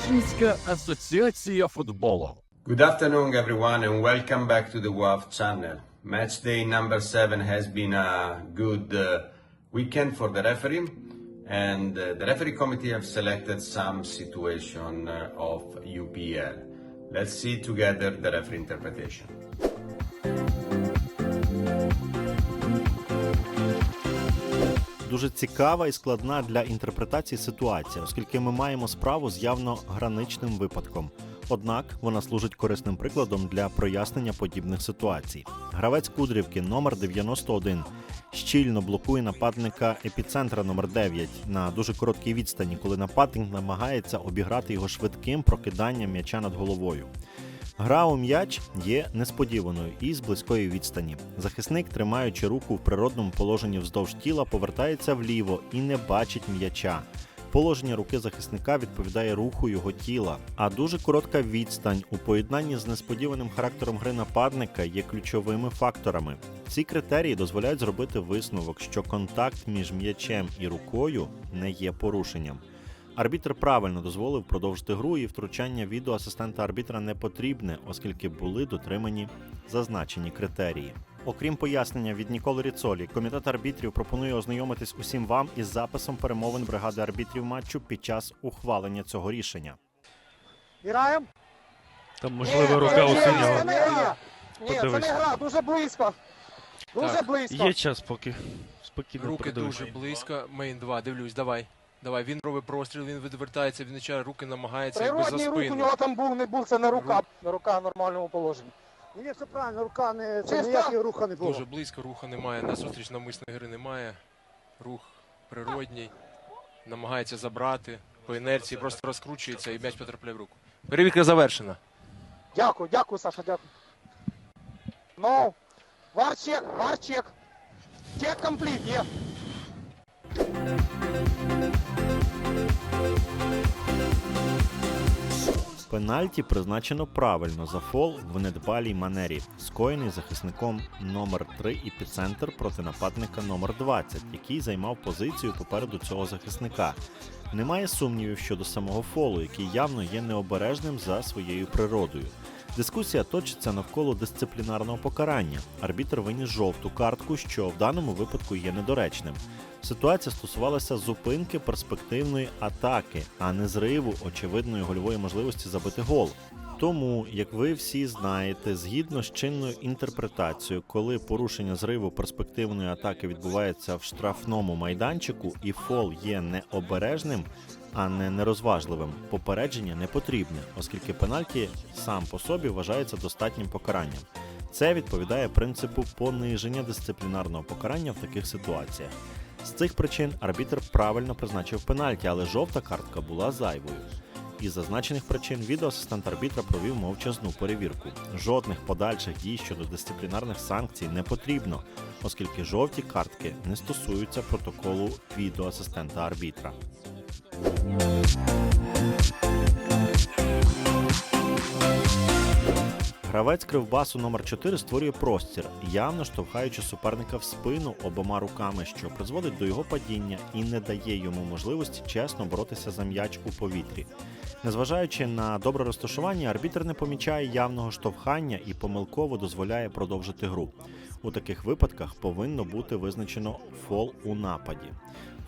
Учнівська асоціація футболу. Good afternoon, everyone, and welcome back to the WAF channel. Match day number seven has been a good uh, weekend for the referee, and uh, the referee committee have selected some situation uh, of UPL. Let's see together the referee interpretation. Дуже цікава і складна для інтерпретації ситуація, оскільки ми маємо справу з явно граничним випадком. Однак вона служить корисним прикладом для прояснення подібних ситуацій. Гравець Кудрівки номер 91 щільно блокує нападника епіцентра номер 9 на дуже короткій відстані, коли нападник намагається обіграти його швидким прокиданням м'яча над головою. Гра у м'яч є несподіваною і з близької відстані. Захисник, тримаючи руку в природному положенні вздовж тіла, повертається вліво і не бачить м'яча. Положення руки захисника відповідає руху його тіла, а дуже коротка відстань у поєднанні з несподіваним характером гри нападника є ключовими факторами. Ці критерії дозволяють зробити висновок, що контакт між м'ячем і рукою не є порушенням. Арбітр правильно дозволив продовжити гру, і втручання відеоасистента арбітра не потрібне, оскільки були дотримані зазначені критерії. Окрім пояснення від Ніколи Ріцолі, комітет арбітрів пропонує ознайомитись усім вам із записом перемовин бригади арбітрів матчу під час ухвалення цього рішення. Граємо? Там можливо рука у синього. Це не гра. Ні, це не гра, дуже близько. Дуже Так, близько. Є час поки. Спокійно Руки продивись. дуже близько. Мейн 2, дивлюсь, давай. Давай, він робить простріл, він відвертається, він почає руки намагається якби за Природній рух у спину. нього там був, не був, це не рука. Рук. Рука в нормальному положенні. Ні, все правильно, рука не це Чисто? ніякого руха не було. Дуже близько, руху немає, насустріч навмисної гри немає. Рух природній. Намагається забрати. По інерції просто розкручується і м'яч потрапляє в руку. Перевірка завершена. Дякую, дякую, Саша, дякую. Ну, вар чек, вар чек. Чек компліт, є. Пенальті призначено правильно за фол в недбалій манері, скоєний захисником номер 3 епіцентр проти нападника номер 20, який займав позицію попереду цього захисника. Немає сумнівів щодо самого фолу, який явно є необережним за своєю природою. Дискусія точиться навколо дисциплінарного покарання. Арбітр виніс жовту картку, що в даному випадку є недоречним. Ситуація стосувалася зупинки перспективної атаки, а не зриву очевидної гольової можливості забити гол. Тому, як ви всі знаєте, згідно з чинною інтерпретацією, коли порушення зриву перспективної атаки відбувається в штрафному майданчику і фол є необережним, а не нерозважливим, попередження не потрібне, оскільки пенальті сам по собі вважається достатнім покаранням. Це відповідає принципу пониження дисциплінарного покарання в таких ситуаціях. З цих причин арбітр правильно призначив пенальті, але жовта картка була зайвою. Із зазначених причин відеоасистент арбітра провів мовчазну перевірку. Жодних подальших дій щодо дисциплінарних санкцій не потрібно, оскільки жовті картки не стосуються протоколу відеоасистента арбітра. Гравець кривбасу номер 4 створює простір, явно штовхаючи суперника в спину обома руками, що призводить до його падіння і не дає йому можливості чесно боротися за м'яч у повітрі. Незважаючи на добре розташування, арбітр не помічає явного штовхання і помилково дозволяє продовжити гру. У таких випадках повинно бути визначено фол у нападі.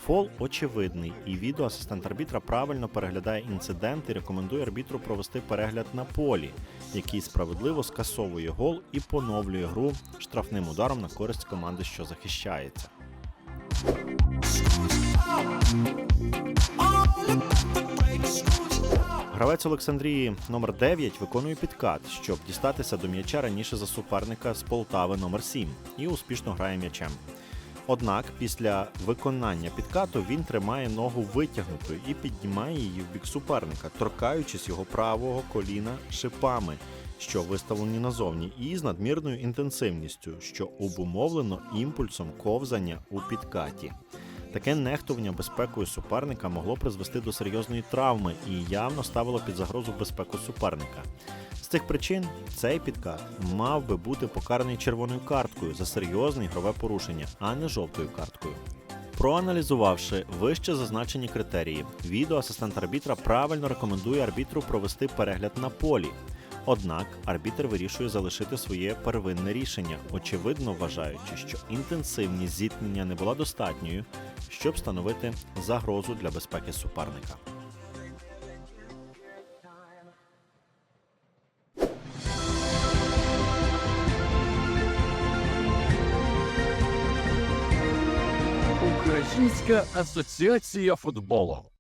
Фол очевидний, і відеоасистент арбітра правильно переглядає інцидент і рекомендує арбітру провести перегляд на полі, який справедливо скасовує гол і поновлює гру штрафним ударом на користь команди, що захищається. Гравець Олександрії номер 9 виконує підкат, щоб дістатися до м'яча раніше за суперника з Полтави номер 7 і успішно грає м'ячем. Однак після виконання підкату він тримає ногу витягнутою і піднімає її в бік суперника, торкаючись його правого коліна шипами, що виставлені назовні, і з надмірною інтенсивністю, що обумовлено імпульсом ковзання у підкаті. Таке нехтування безпекою суперника могло призвести до серйозної травми і явно ставило під загрозу безпеку суперника. З цих причин цей підкат мав би бути покараний червоною карткою за серйозне ігрове порушення, а не жовтою карткою. Проаналізувавши вище зазначені критерії, відеоасистент арбітра правильно рекомендує арбітру провести перегляд на полі. Однак арбітр вирішує залишити своє первинне рішення, очевидно вважаючи, що інтенсивність зіткнення не була достатньою, щоб становити загрозу для безпеки суперника. Українська асоціація футболу.